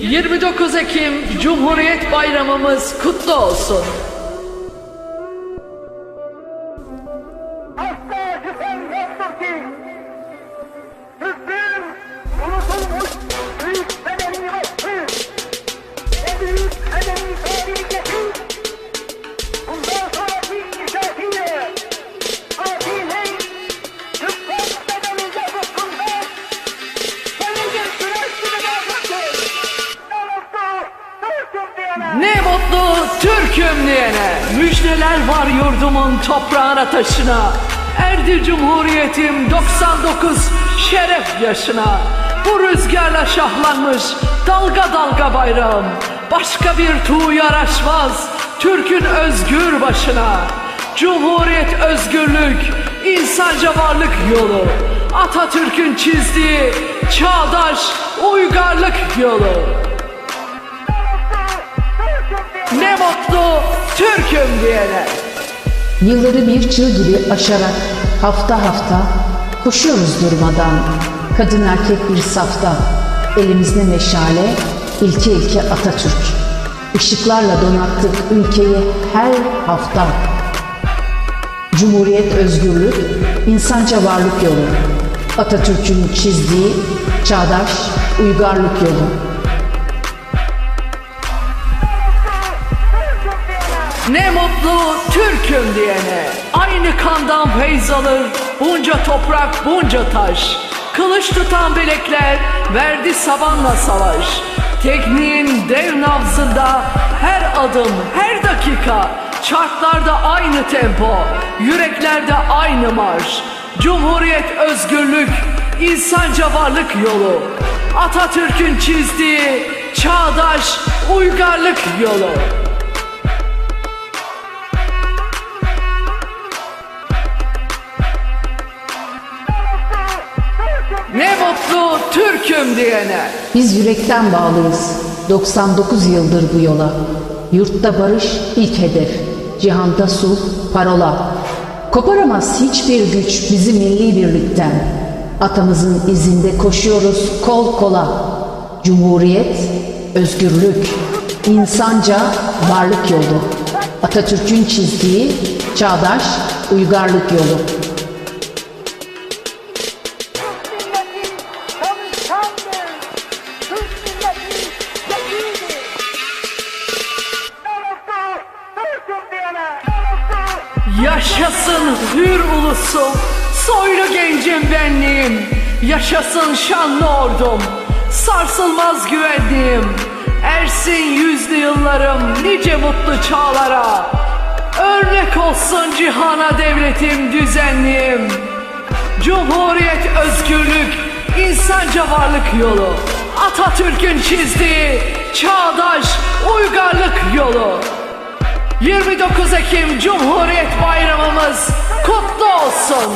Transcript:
29 Ekim Cumhuriyet Bayramımız kutlu olsun. Asla şüphem yoktur ki Türk'üm diyene. Müjdeler var yurdumun toprağına taşına. Erdi Cumhuriyetim 99 şeref yaşına. Bu rüzgarla şahlanmış dalga dalga bayrağım. Başka bir tuğ yaraşmaz Türk'ün özgür başına. Cumhuriyet özgürlük insanca varlık yolu. Atatürk'ün çizdiği çağdaş uygarlık yolu mutlu Türk'üm diyene. Yılları bir çığ gibi aşarak hafta hafta koşuyoruz durmadan. Kadın erkek bir safta, elimizde meşale, ilke ilke Atatürk. Işıklarla donattık ülkeyi her hafta. Cumhuriyet özgürlük, insanca varlık yolu. Atatürk'ün çizdiği çağdaş uygarlık yolu. Ne mutlu Türk'üm diyene. Aynı kandan feyz alır bunca toprak bunca taş. Kılıç tutan bilekler verdi sabanla savaş. Tekniğin dev nabzında her adım her dakika Çarklarda aynı tempo, yüreklerde aynı marş. Cumhuriyet özgürlük, insanca varlık yolu. Atatürk'ün çizdiği çağdaş uygarlık yolu. Türk'üm diyene. Biz yürekten bağlıyız. 99 yıldır bu yola. Yurtta barış ilk hedef. Cihanda sulh parola. Koparamaz hiçbir güç bizi milli birlikten. Atamızın izinde koşuyoruz kol kola. Cumhuriyet, özgürlük, insanca varlık yolu. Atatürk'ün çizdiği çağdaş uygarlık yolu. Yaşasın hür ulusum, soylu gencim benliğim. Yaşasın şanlı ordum, sarsılmaz güvenliğim. Ersin yüzlü yıllarım nice mutlu çağlara. Örnek olsun cihana devletim düzenliğim. Cumhuriyet özgürlük, insanca varlık yolu. Atatürk'ün çizdiği çağdaş uygarlık yolu. 29 Ekim Cumhuriyet Bayramımız kutlu olsun.